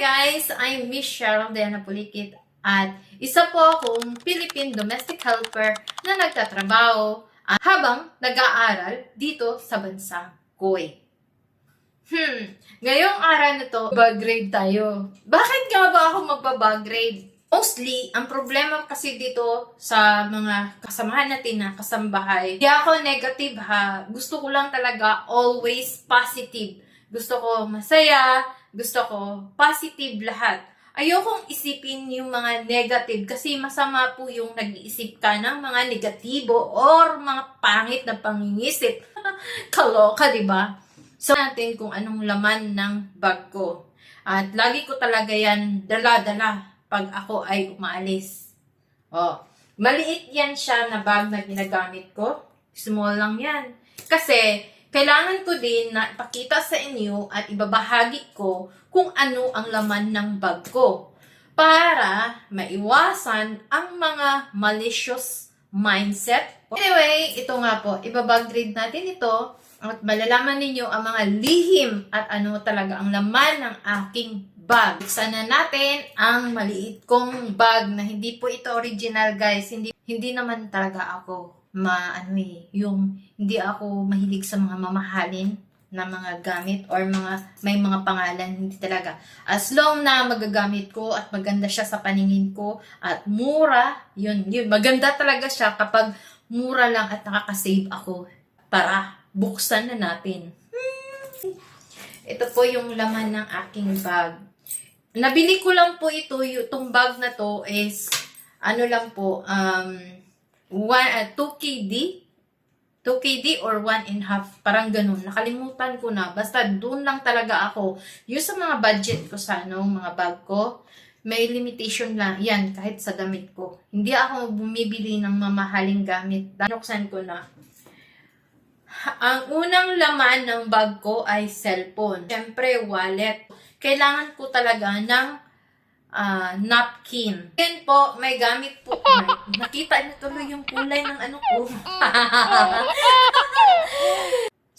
guys! I'm Miss Cheryl Diana Pulikit at isa po akong Philippine domestic helper na nagtatrabaho ah, habang nag-aaral dito sa bansang Kuwait. Hmm, ngayong araw na to, bag grade tayo. Bakit nga ba ako magbabag grade? Mostly, ang problema kasi dito sa mga kasamahan natin na kasambahay, hindi ako negative ha. Gusto ko lang talaga always positive. Gusto ko masaya, gusto ko positive lahat. Ayokong isipin yung mga negative kasi masama po yung nag-iisip ka ng mga negatibo or mga pangit na pangingisip. Kaloka, di ba? So, natin kung anong laman ng bag ko. At lagi ko talaga yan dala-dala pag ako ay umaalis. Oh, maliit yan siya na bag na ginagamit ko. Small lang yan. Kasi, kailangan ko din na ipakita sa inyo at ibabahagi ko kung ano ang laman ng bag ko para maiwasan ang mga malicious mindset. Anyway, ito nga po, ibabag grade natin ito at malalaman ninyo ang mga lihim at ano talaga ang laman ng aking bag. Buksan na natin ang maliit kong bag na hindi po ito original guys. Hindi, hindi naman talaga ako ma ano eh, yung hindi ako mahilig sa mga mamahalin na mga gamit or mga may mga pangalan hindi talaga. As long na magagamit ko at maganda siya sa paningin ko at mura yun yun maganda talaga siya kapag mura lang at nakaka-save ako tara buksan na natin. Hmm. ito po yung laman ng aking bag. Nabili ko lang po ito yung bag na to is ano lang po um one, uh, 2 KD 2 KD or 1 and half, parang ganun. Nakalimutan ko na. Basta doon lang talaga ako. Yung sa mga budget ko sa ano, mga bag ko, may limitation lang. Yan, kahit sa damit ko. Hindi ako bumibili ng mamahaling gamit. Binuksan ko na. Ang unang laman ng bag ko ay cellphone. Siyempre, wallet. Kailangan ko talaga ng ah, napkin. Then po, may gamit po. Ay, nakita niyo tuloy yung kulay ng ano ko.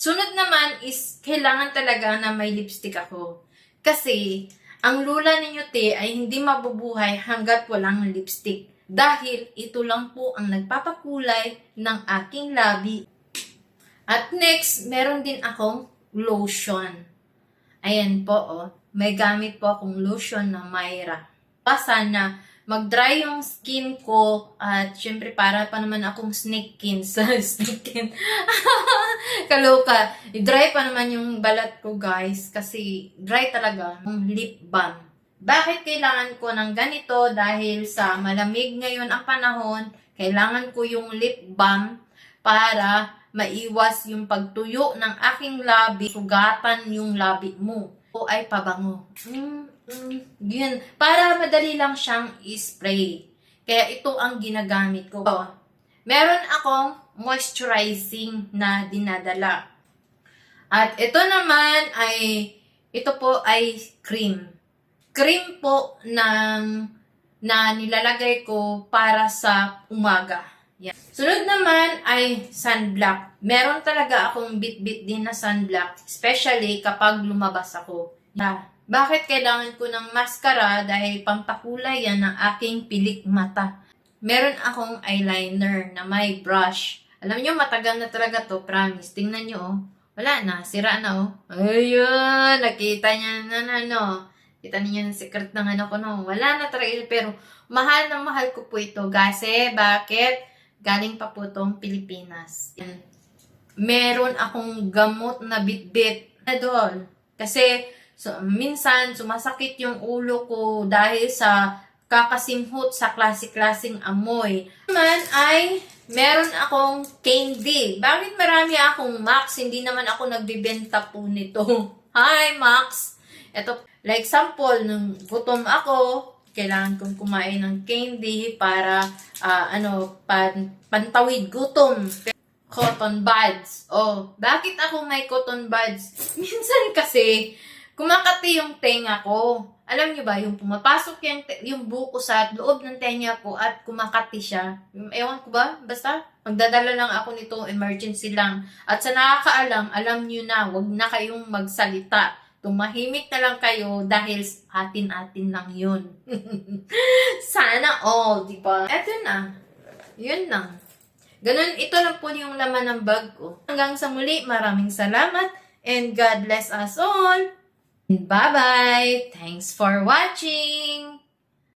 Sunod naman is, kailangan talaga na may lipstick ako. Kasi, ang lula ninyo te ay hindi mabubuhay hanggat walang lipstick. Dahil ito lang po ang nagpapakulay ng aking labi. At next, meron din akong lotion. Ayan po, oh. May gamit po akong lotion na Myra. Basta na mag-dry yung skin ko at syempre para pa naman akong snake skin sa snake skin. Kaloka. I-dry pa naman yung balat ko guys kasi dry talaga yung lip balm. Bakit kailangan ko ng ganito? Dahil sa malamig ngayon ang panahon, kailangan ko yung lip balm para maiwas yung pagtuyo ng aking labi, sugatan yung labi mo. O ay pabango. Mm, mm, yun. Para madali lang siyang i-spray. Kaya ito ang ginagamit ko. Meron akong moisturizing na dinadala. At ito naman ay, ito po ay cream. Cream po ng, na nilalagay ko para sa umaga. Yan. Sunod naman ay sunblock. Meron talaga akong bit-bit din na sunblock, especially kapag lumabas ako. Yeah. Bakit kailangan ko ng mascara? Dahil pampakulay yan ng aking pilik mata. Meron akong eyeliner na may brush. Alam nyo, matagal na talaga to, promise. Tingnan nyo, oh. Wala na, sira na, oh. Ayun, nakita niya na, na, no. Kita niyo yung secret ng ano ko, no. Wala na talaga, pero mahal na mahal ko po ito. Kasi, bakit? Galing pa po tong Pilipinas. Meron akong gamot na bitbit na doon. Kasi, so, minsan, sumasakit yung ulo ko dahil sa kakasimhot sa klase-klaseng amoy. Naman ay, meron akong candy. Bakit marami akong Max? Hindi naman ako nagbibenta po nito. Hi, Max! Ito, like sample, nung gutom ako, kailangan kong kumain ng candy para, ah, ano, pan, pantawid gutom. Cotton buds. Oh, bakit ako may cotton buds? Minsan kasi, kumakati yung tenga ko. Alam niyo ba, yung pumapasok yung, yung buko sa loob ng tenga ko at kumakati siya. Ewan ko ba? Basta, magdadala lang ako nito, emergency lang. At sa nakakaalam, alam niyo na, wag na kayong magsalita tumahimik na lang kayo dahil atin-atin lang yun. Sana all, di ba? Eto na. Yun lang. Ganun, ito lang po yung laman ng bag ko. Hanggang sa muli, maraming salamat and God bless us all. Bye-bye! Thanks for watching!